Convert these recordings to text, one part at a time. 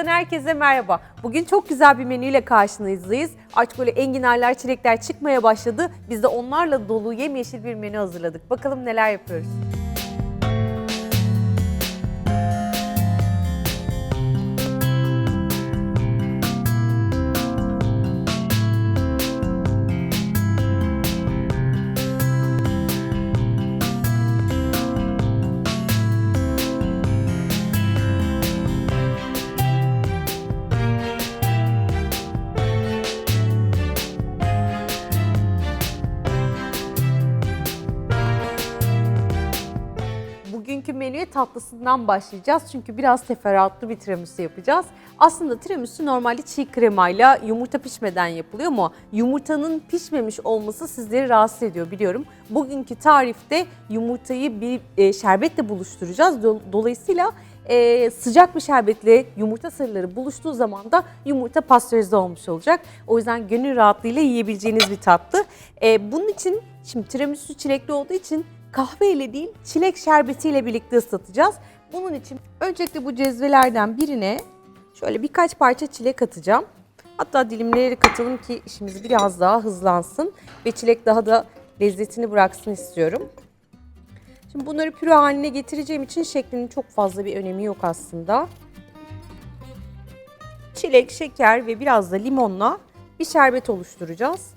Sofralarımızdan herkese merhaba. Bugün çok güzel bir menüyle karşınızdayız. Artık böyle enginarlar, çilekler çıkmaya başladı. Biz de onlarla dolu yemyeşil bir menü hazırladık. Bakalım neler yapıyoruz. Tatlısından başlayacağız. Çünkü biraz teferruatlı bir tiramisu yapacağız. Aslında tiramisu normalde çiğ kremayla yumurta pişmeden yapılıyor ama yumurtanın pişmemiş olması sizleri rahatsız ediyor biliyorum. Bugünkü tarifte yumurtayı bir e, şerbetle buluşturacağız. Do- Dolayısıyla e, sıcak bir şerbetle yumurta sarıları buluştuğu zaman da yumurta pastörize olmuş olacak. O yüzden gönül rahatlığıyla yiyebileceğiniz bir tatlı. E, bunun için şimdi tiramisu çilekli olduğu için kahve ile değil çilek şerbetiyle birlikte ıslatacağız. Bunun için öncelikle bu cezvelerden birine şöyle birkaç parça çilek atacağım. Hatta dilimleyerek atalım ki işimiz biraz daha hızlansın ve çilek daha da lezzetini bıraksın istiyorum. Şimdi bunları püre haline getireceğim için şeklinin çok fazla bir önemi yok aslında. Çilek, şeker ve biraz da limonla bir şerbet oluşturacağız.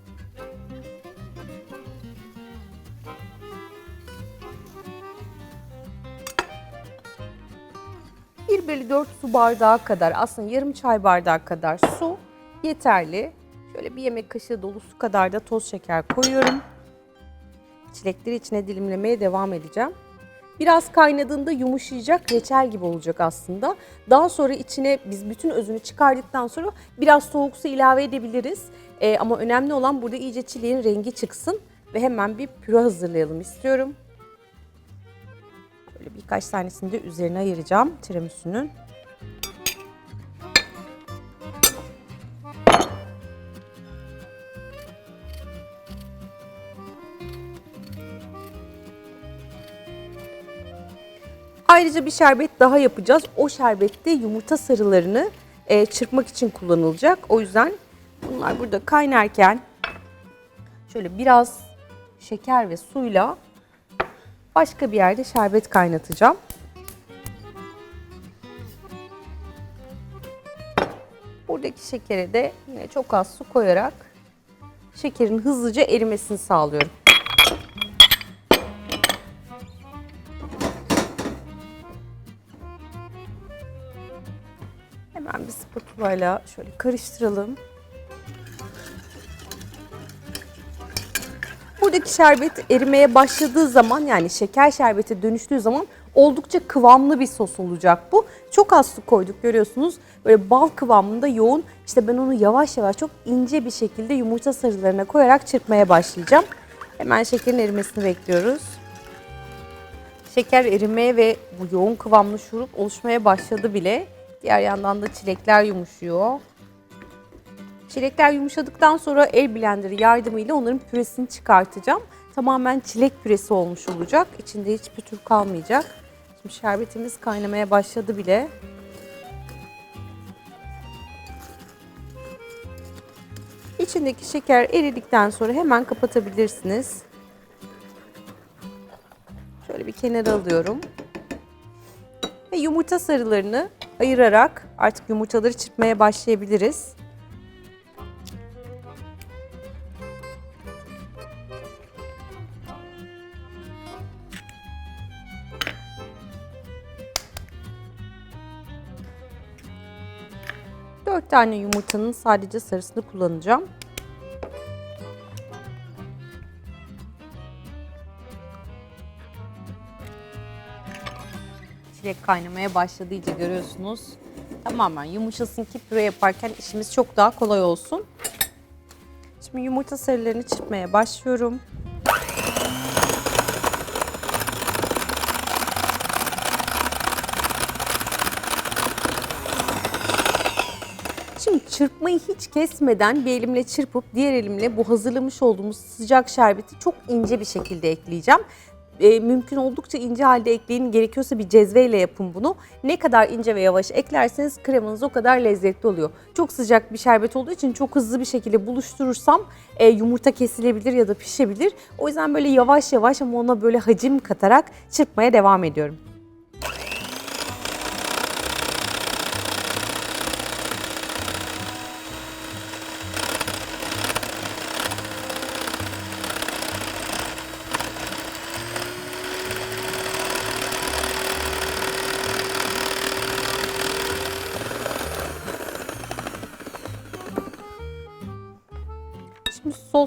1 bölü 4 su bardağı kadar aslında yarım çay bardağı kadar su yeterli. Şöyle bir yemek kaşığı dolusu kadar da toz şeker koyuyorum. Çilekleri içine dilimlemeye devam edeceğim. Biraz kaynadığında yumuşayacak, reçel gibi olacak aslında. Daha sonra içine biz bütün özünü çıkardıktan sonra biraz soğuk su ilave edebiliriz. Ee, ama önemli olan burada iyice çileğin rengi çıksın ve hemen bir püre hazırlayalım istiyorum. Böyle birkaç tanesini de üzerine ayıracağım tiramisu'nun. Ayrıca bir şerbet daha yapacağız. O şerbette yumurta sarılarını e, çırpmak için kullanılacak. O yüzden bunlar burada kaynarken şöyle biraz şeker ve suyla başka bir yerde şerbet kaynatacağım. Buradaki şekere de yine çok az su koyarak şekerin hızlıca erimesini sağlıyorum. Hemen bir spatula ile şöyle karıştıralım. Buradaki şerbet erimeye başladığı zaman yani şeker şerbete dönüştüğü zaman oldukça kıvamlı bir sos olacak bu. Çok az su koyduk görüyorsunuz. Böyle bal kıvamında yoğun. İşte ben onu yavaş yavaş çok ince bir şekilde yumurta sarılarına koyarak çırpmaya başlayacağım. Hemen şekerin erimesini bekliyoruz. Şeker erimeye ve bu yoğun kıvamlı şurup oluşmaya başladı bile. Diğer yandan da çilekler yumuşuyor. Çilekler yumuşadıktan sonra el blenderi yardımıyla onların püresini çıkartacağım. Tamamen çilek püresi olmuş olacak. İçinde hiç pütür kalmayacak. Şimdi şerbetimiz kaynamaya başladı bile. İçindeki şeker eridikten sonra hemen kapatabilirsiniz. Şöyle bir kenara alıyorum. Ve yumurta sarılarını ayırarak artık yumurtaları çırpmaya başlayabiliriz. Dört tane yumurtanın sadece sarısını kullanacağım. Çilek kaynamaya başladı iyice görüyorsunuz. Tamamen yumuşasın ki püre yaparken işimiz çok daha kolay olsun. Şimdi yumurta sarılarını çırpmaya başlıyorum. Şimdi çırpmayı hiç kesmeden bir elimle çırpıp diğer elimle bu hazırlamış olduğumuz sıcak şerbeti çok ince bir şekilde ekleyeceğim. e, mümkün oldukça ince halde ekleyin. Gerekiyorsa bir cezveyle yapın bunu. Ne kadar ince ve yavaş eklerseniz kremanız o kadar lezzetli oluyor. Çok sıcak bir şerbet olduğu için çok hızlı bir şekilde buluşturursam e, yumurta kesilebilir ya da pişebilir. O yüzden böyle yavaş yavaş ama ona böyle hacim katarak çırpmaya devam ediyorum.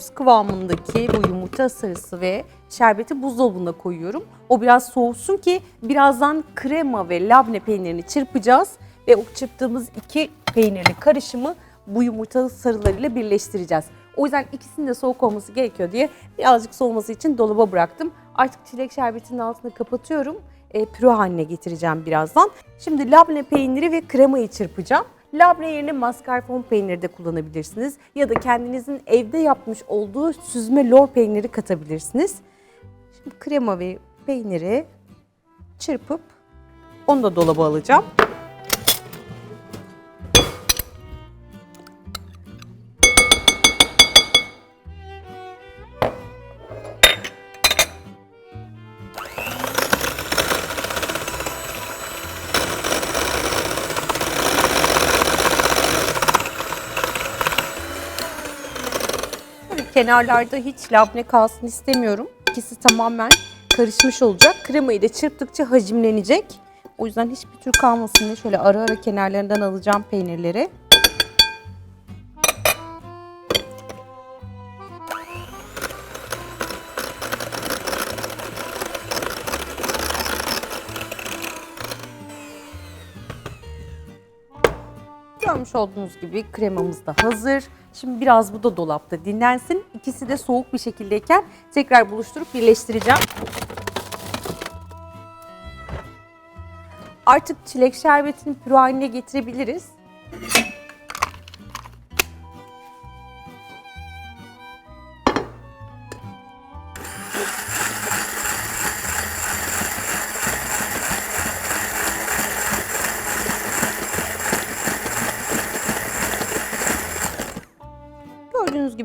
Sos kıvamındaki bu yumurta sarısı ve şerbeti buzdolabına koyuyorum. O biraz soğusun ki birazdan krema ve labne peynirini çırpacağız ve o çırptığımız iki peynirli karışımı bu yumurta sarılarıyla birleştireceğiz. O yüzden ikisinin de soğuk olması gerekiyor diye birazcık soğuması için dolaba bıraktım. Artık çilek şerbetinin altını kapatıyorum. E, püre haline getireceğim birazdan. Şimdi labne peyniri ve kremayı çırpacağım. Labne yerine mascarpone peyniri de kullanabilirsiniz. Ya da kendinizin evde yapmış olduğu süzme lor peyniri katabilirsiniz. Şimdi krema ve peyniri çırpıp onu da dolaba alacağım. Kenarlarda hiç labne kalsın istemiyorum. İkisi tamamen karışmış olacak. Kremayı da çırptıkça hacimlenecek. O yüzden hiçbir tür kalmasın diye şöyle ara ara kenarlarından alacağım peynirleri. Olduğunuz gibi kremamız da hazır. Şimdi biraz bu da dolapta dinlensin. İkisi de soğuk bir şekildeyken tekrar buluşturup birleştireceğim. Artık çilek şerbetini püre haline getirebiliriz.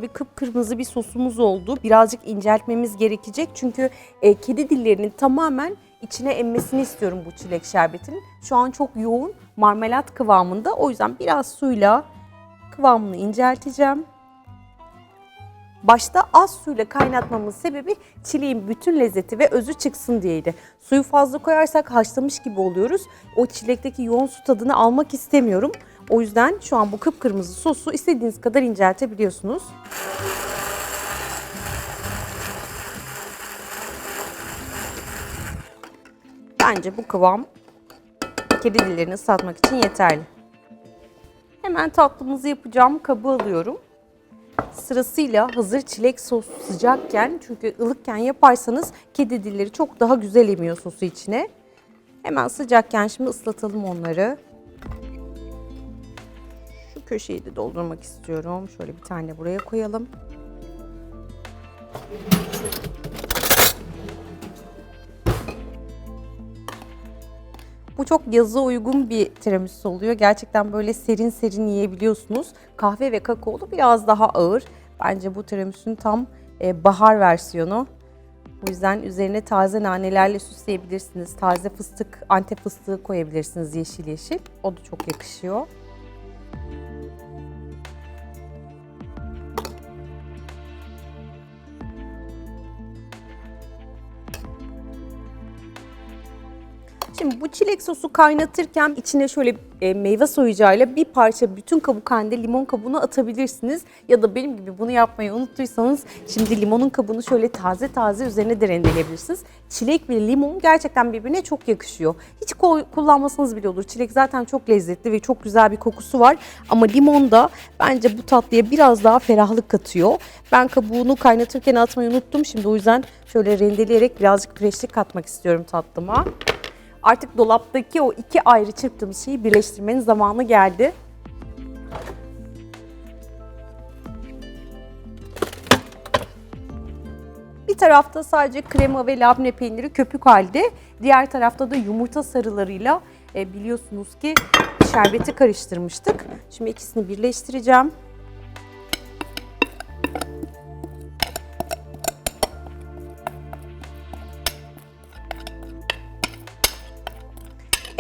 Gibi kıpkırmızı bir sosumuz oldu. Birazcık inceltmemiz gerekecek çünkü e, kedi dillerinin tamamen içine emmesini istiyorum bu çilek şerbetinin. Şu an çok yoğun marmelat kıvamında. O yüzden biraz suyla kıvamını incelteceğim. Başta az suyla kaynatmamın sebebi çileğin bütün lezzeti ve özü çıksın diyeydi. Suyu fazla koyarsak haşlamış gibi oluyoruz. O çilekteki yoğun su tadını almak istemiyorum. O yüzden şu an bu kıpkırmızı sosu istediğiniz kadar inceltebiliyorsunuz. Bence bu kıvam kedi dillerini ıslatmak için yeterli. Hemen tatlımızı yapacağım. Kabı alıyorum. Sırasıyla hazır çilek sosu sıcakken çünkü ılıkken yaparsanız kedi dilleri çok daha güzel emiyor sosu içine. Hemen sıcakken şimdi ıslatalım onları. Köşeyi de doldurmak istiyorum. Şöyle bir tane buraya koyalım. Bu çok yaza uygun bir tiramisu oluyor. Gerçekten böyle serin serin yiyebiliyorsunuz. Kahve ve kakaolu biraz daha ağır. Bence bu tiramisu'nun tam e, bahar versiyonu. O yüzden üzerine taze nanelerle süsleyebilirsiniz. Taze fıstık, antep fıstığı koyabilirsiniz yeşil yeşil. O da çok yakışıyor. Şimdi bu çilek sosu kaynatırken içine şöyle e, meyve soyacağıyla bir parça bütün kabuk halinde limon kabuğunu atabilirsiniz. Ya da benim gibi bunu yapmayı unuttuysanız şimdi limonun kabuğunu şöyle taze taze üzerine de rendeleyebilirsiniz. Çilek ve limon gerçekten birbirine çok yakışıyor. Hiç kullanmasanız bile olur. Çilek zaten çok lezzetli ve çok güzel bir kokusu var. Ama limon da bence bu tatlıya biraz daha ferahlık katıyor. Ben kabuğunu kaynatırken atmayı unuttum. Şimdi o yüzden şöyle rendeleyerek birazcık freşlik katmak istiyorum tatlıma. Artık dolaptaki o iki ayrı çırptığımız şeyi birleştirmenin zamanı geldi. Bir tarafta sadece krema ve labne peyniri köpük halde. Diğer tarafta da yumurta sarılarıyla e, biliyorsunuz ki şerbeti karıştırmıştık. Şimdi ikisini birleştireceğim.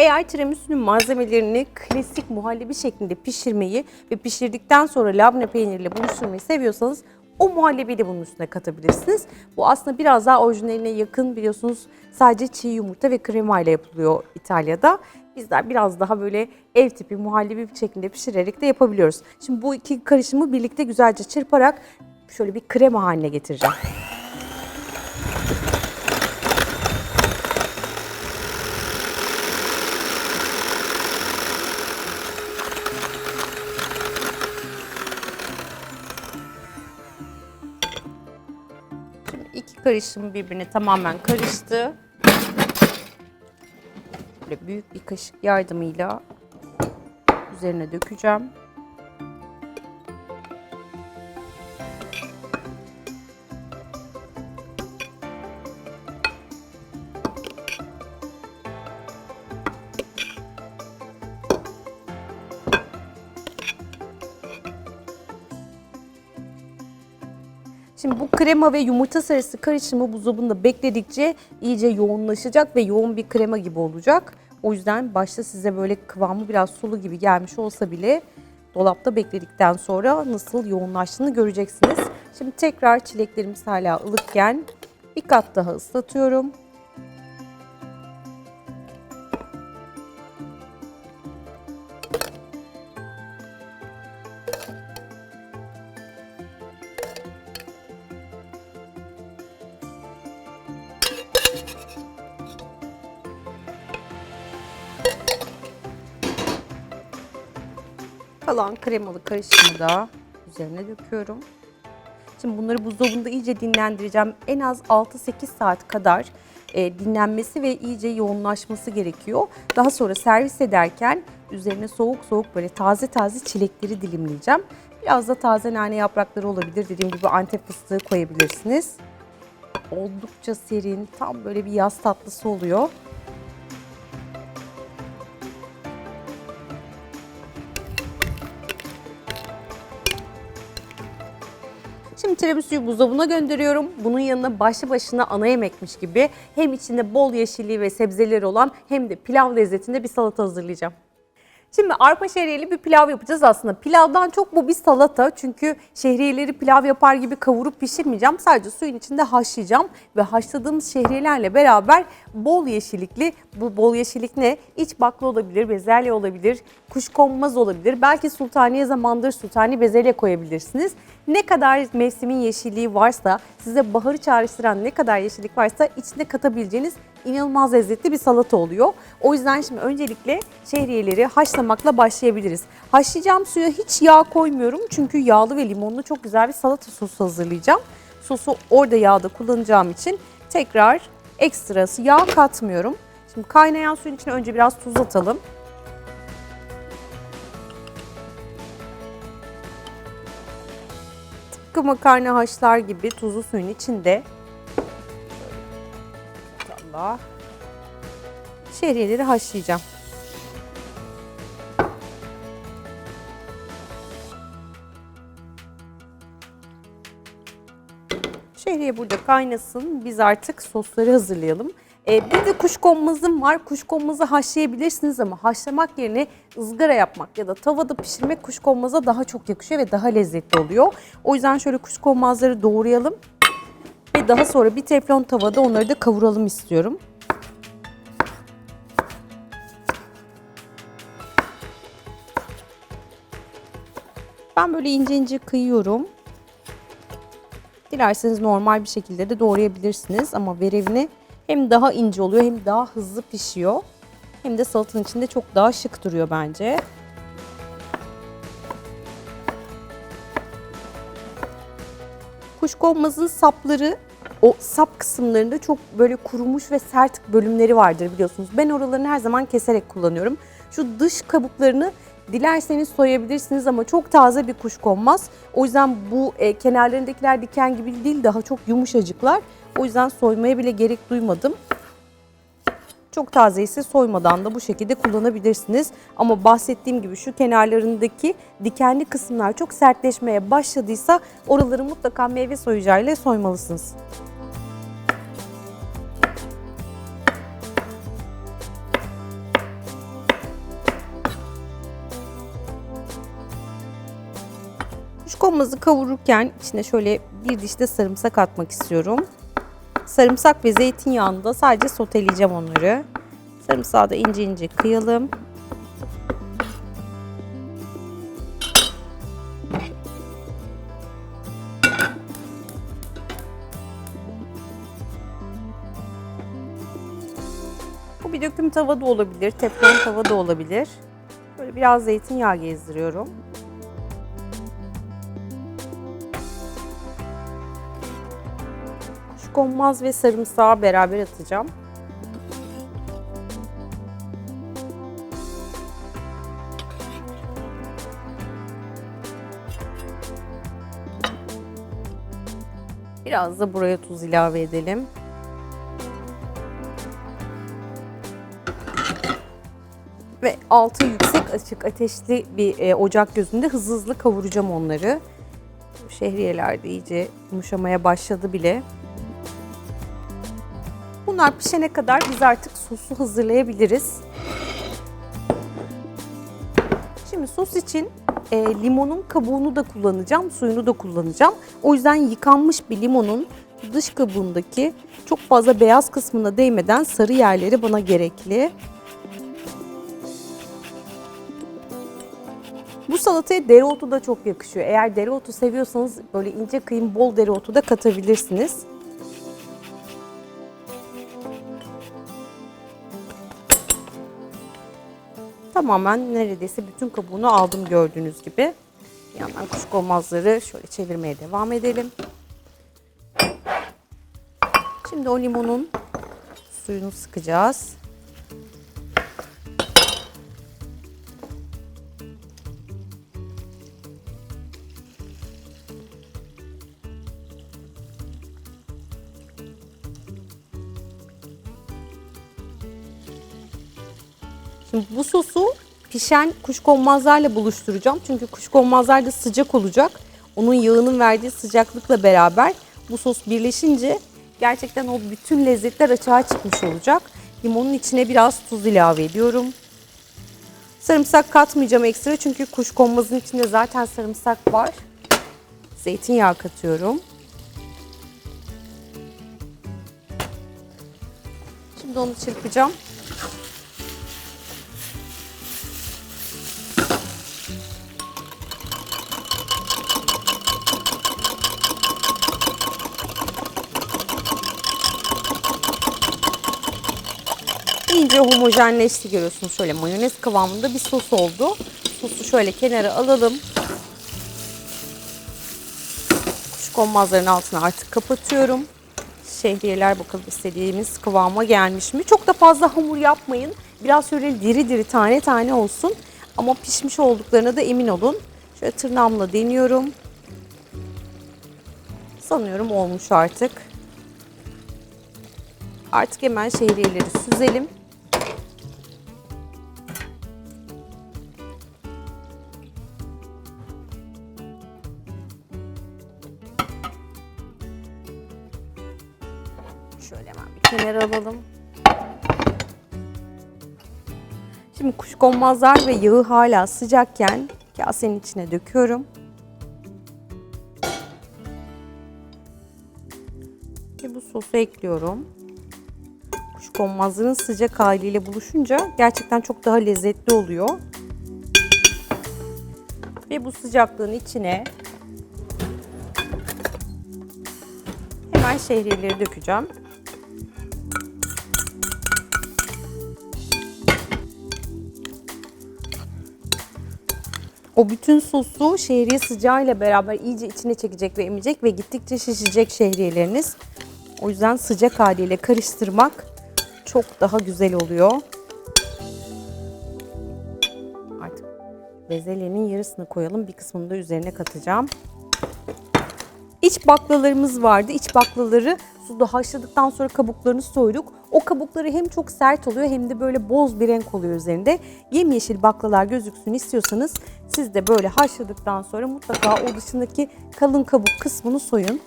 Eğer tiramisu'nun malzemelerini klasik muhallebi şeklinde pişirmeyi ve pişirdikten sonra labne peyniriyle buluşturmayı seviyorsanız o muhallebiyi de bunun üstüne katabilirsiniz. Bu aslında biraz daha orijinaline yakın biliyorsunuz sadece çiğ yumurta ve krema ile yapılıyor İtalya'da. Bizler biraz daha böyle ev tipi muhallebi şeklinde pişirerek de yapabiliyoruz. Şimdi bu iki karışımı birlikte güzelce çırparak şöyle bir krema haline getireceğim. Karışım birbirine tamamen karıştı. Böyle büyük bir kaşık yardımıyla üzerine dökeceğim. Şimdi bu krema ve yumurta sarısı karışımı buzdolabında bekledikçe iyice yoğunlaşacak ve yoğun bir krema gibi olacak. O yüzden başta size böyle kıvamı biraz sulu gibi gelmiş olsa bile dolapta bekledikten sonra nasıl yoğunlaştığını göreceksiniz. Şimdi tekrar çileklerimiz hala ılıkken bir kat daha ıslatıyorum. Kalan kremalı karışımı da üzerine döküyorum. Şimdi bunları buzdolabında iyice dinlendireceğim. En az 6-8 saat kadar e, dinlenmesi ve iyice yoğunlaşması gerekiyor. Daha sonra servis ederken üzerine soğuk soğuk böyle taze taze çilekleri dilimleyeceğim. Biraz da taze nane yaprakları olabilir. Dediğim gibi antep fıstığı koyabilirsiniz. Oldukça serin, tam böyle bir yaz tatlısı oluyor. Tiramisu'yu buzdolabına gönderiyorum. Bunun yanına başlı başına ana yemekmiş gibi hem içinde bol yeşilliği ve sebzeleri olan hem de pilav lezzetinde bir salata hazırlayacağım. Şimdi arpa şehriyeli bir pilav yapacağız aslında. Pilavdan çok bu bir salata çünkü şehriyeleri pilav yapar gibi kavurup pişirmeyeceğim. Sadece suyun içinde haşlayacağım ve haşladığımız şehriyelerle beraber bol yeşillikli, bu bol yeşillik ne? İç bakla olabilir, bezelye olabilir, kuşkonmaz olabilir. Belki sultaniye zamandır sultani bezelye koyabilirsiniz. Ne kadar mevsimin yeşilliği varsa, size baharı çağrıştıran ne kadar yeşillik varsa içine katabileceğiniz inanılmaz lezzetli bir salata oluyor. O yüzden şimdi öncelikle şehriyeleri haşlamakla başlayabiliriz. Haşlayacağım suya hiç yağ koymuyorum çünkü yağlı ve limonlu çok güzel bir salata sosu hazırlayacağım. Sosu orada yağda kullanacağım için tekrar ekstrası yağ katmıyorum. Şimdi kaynayan suyun içine önce biraz tuz atalım. Tıpkı makarna haşlar gibi tuzlu suyun içinde Allah. Şehriyeleri haşlayacağım. Şehriye burada kaynasın. Biz artık sosları hazırlayalım. Ee, bir de kuşkonmazım var. Kuşkonmazı haşlayabilirsiniz ama haşlamak yerine ızgara yapmak ya da tavada pişirmek kuşkonmaza daha çok yakışıyor ve daha lezzetli oluyor. O yüzden şöyle kuşkonmazları doğrayalım. Ve daha sonra bir teflon tavada onları da kavuralım istiyorum. Ben böyle ince ince kıyıyorum. Dilerseniz normal bir şekilde de doğrayabilirsiniz ama verevini hem daha ince oluyor hem daha hızlı pişiyor. Hem de salatanın içinde çok daha şık duruyor bence. Kuşkonmazın sapları o sap kısımlarında çok böyle kurumuş ve sert bölümleri vardır biliyorsunuz. Ben oralarını her zaman keserek kullanıyorum. Şu dış kabuklarını Dilerseniz soyabilirsiniz ama çok taze bir kuşkonmaz. O yüzden bu e, kenarlarındakiler diken gibi değil daha çok yumuşacıklar. O yüzden soymaya bile gerek duymadım. Çok taze ise soymadan da bu şekilde kullanabilirsiniz. Ama bahsettiğim gibi şu kenarlarındaki dikenli kısımlar çok sertleşmeye başladıysa oraları mutlaka meyve soyacağıyla soymalısınız. Kuşkonmazı kavururken içine şöyle bir diş de sarımsak atmak istiyorum. Sarımsak ve zeytinyağında sadece soteleyeceğim onları. Sarımsağı da ince ince kıyalım. Bu bir döküm tava da olabilir, teflon tava da olabilir. Böyle biraz zeytinyağı gezdiriyorum. Kuşkonmaz ve sarımsağı beraber atacağım. Biraz da buraya tuz ilave edelim. Ve altı yüksek açık ateşli bir e, ocak gözünde hızlı hızlı kavuracağım onları. Bu Şehriyeler de iyice yumuşamaya başladı bile. Bunlar pişene kadar biz artık sosu hazırlayabiliriz. Şimdi sos için e, limonun kabuğunu da kullanacağım, suyunu da kullanacağım. O yüzden yıkanmış bir limonun dış kabuğundaki çok fazla beyaz kısmına değmeden sarı yerleri bana gerekli. Bu salataya dereotu da çok yakışıyor. Eğer dereotu seviyorsanız böyle ince kıyım bol dereotu da katabilirsiniz. Tamamen neredeyse bütün kabuğunu aldım gördüğünüz gibi. Bir yandan kuşkonmazları şöyle çevirmeye devam edelim. Şimdi o limonun suyunu sıkacağız. Şimdi bu sosu pişen kuşkonmazlarla buluşturacağım. Çünkü kuşkonmazlar da sıcak olacak. Onun yağının verdiği sıcaklıkla beraber bu sos birleşince gerçekten o bütün lezzetler açığa çıkmış olacak. Limonun içine biraz tuz ilave ediyorum. Sarımsak katmayacağım ekstra çünkü kuşkonmazın içinde zaten sarımsak var. Zeytinyağı katıyorum. Şimdi onu çırpacağım. İyice homojenleşti görüyorsunuz. Şöyle mayonez kıvamında bir sos oldu. Sosu şöyle kenara alalım. Kuşkonmazların altını artık kapatıyorum. Şehriyeler bakalım istediğimiz kıvama gelmiş mi? Çok da fazla hamur yapmayın. Biraz şöyle diri diri tane tane olsun. Ama pişmiş olduklarına da emin olun. Şöyle tırnağımla deniyorum. Sanıyorum olmuş artık. Artık hemen şehriyeleri süzelim. Şöyle hemen bir kenara alalım. Şimdi kuşkonmazlar ve yağı hala sıcakken kasenin içine döküyorum. Ve bu sosu ekliyorum. Kuşkonmazların sıcak haliyle buluşunca gerçekten çok daha lezzetli oluyor. Ve bu sıcaklığın içine hemen şehriyeleri dökeceğim. O bütün sosu şehriye sıcağıyla beraber iyice içine çekecek ve emecek ve gittikçe şişecek şehriyeleriniz. O yüzden sıcak haliyle karıştırmak çok daha güzel oluyor. Artık Bezelyenin yarısını koyalım. Bir kısmını da üzerine katacağım. İç baklalarımız vardı. İç baklaları suda haşladıktan sonra kabuklarını soyduk. O kabukları hem çok sert oluyor hem de böyle boz bir renk oluyor üzerinde. Yemyeşil baklalar gözüksün istiyorsanız siz de böyle haşladıktan sonra mutlaka o dışındaki kalın kabuk kısmını soyun.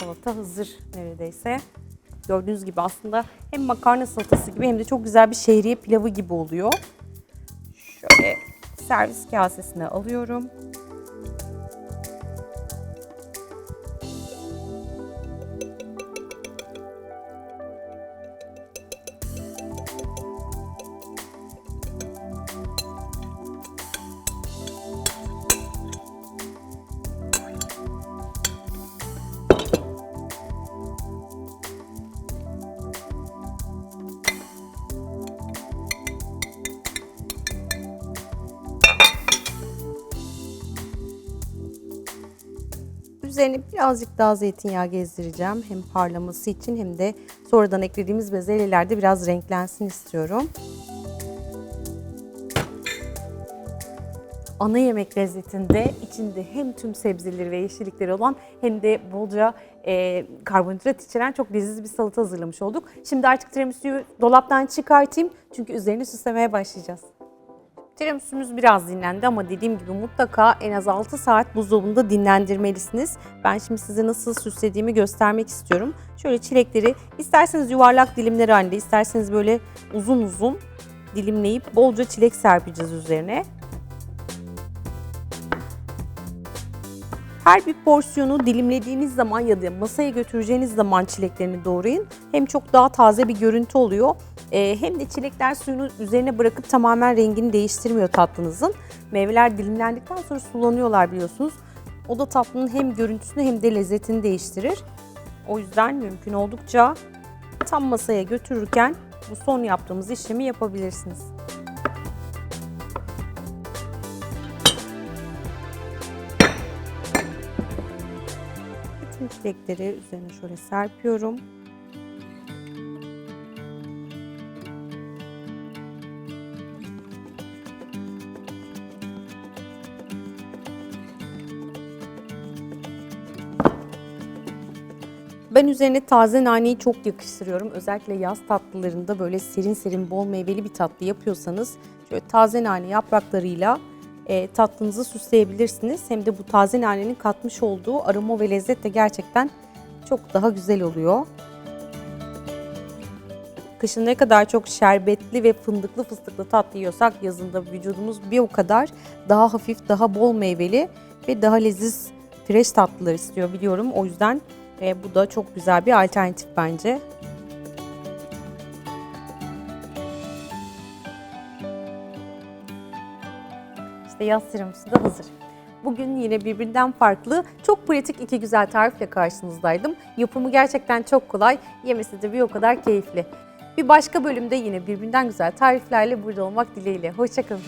Salata hazır neredeyse. Gördüğünüz gibi aslında hem makarna salatası gibi hem de çok güzel bir şehriye pilavı gibi oluyor. Şöyle servis kasesine alıyorum. Birazcık daha zeytinyağı gezdireceğim. Hem parlaması için hem de sonradan eklediğimiz bezelyeler de biraz renklensin istiyorum. Ana yemek lezzetinde içinde hem tüm sebzeleri ve yeşillikleri olan hem de bolca e, karbonhidrat içeren çok leziz bir salata hazırlamış olduk. Şimdi artık tiramisu'yu dolaptan çıkartayım çünkü üzerine süslemeye başlayacağız. Tiramisu'muz biraz dinlendi ama dediğim gibi mutlaka en az 6 saat buzdolabında dinlendirmelisiniz. Ben şimdi size nasıl süslediğimi göstermek istiyorum. Şöyle çilekleri isterseniz yuvarlak dilimler halinde, isterseniz böyle uzun uzun dilimleyip bolca çilek serpeceğiz üzerine. Her bir porsiyonu dilimlediğiniz zaman ya da masaya götüreceğiniz zaman çileklerini doğrayın. Hem çok daha taze bir görüntü oluyor. Ee, hem de çilekler suyunu üzerine bırakıp tamamen rengini değiştirmiyor tatlınızın. Meyveler dilimlendikten sonra sulanıyorlar biliyorsunuz. O da tatlının hem görüntüsünü hem de lezzetini değiştirir. O yüzden mümkün oldukça tam masaya götürürken bu son yaptığımız işlemi yapabilirsiniz. Bütün çilekleri üzerine şöyle serpiyorum. Ben üzerine taze naneyi çok yakıştırıyorum. Özellikle yaz tatlılarında böyle serin serin bol meyveli bir tatlı yapıyorsanız şöyle taze nane yapraklarıyla e, tatlınızı süsleyebilirsiniz. Hem de bu taze nanenin katmış olduğu aroma ve lezzet de gerçekten çok daha güzel oluyor. Kışın ne kadar çok şerbetli ve fındıklı fıstıklı tatlı yiyorsak yazında vücudumuz bir o kadar daha hafif, daha bol meyveli ve daha leziz fresh tatlılar istiyor biliyorum. O yüzden e, bu da çok güzel bir alternatif bence. İşte yaz tiramisu da hazır. Bugün yine birbirinden farklı, çok pratik iki güzel tarifle karşınızdaydım. Yapımı gerçekten çok kolay, yemesi de bir o kadar keyifli. Bir başka bölümde yine birbirinden güzel tariflerle burada olmak dileğiyle. Hoşçakalın.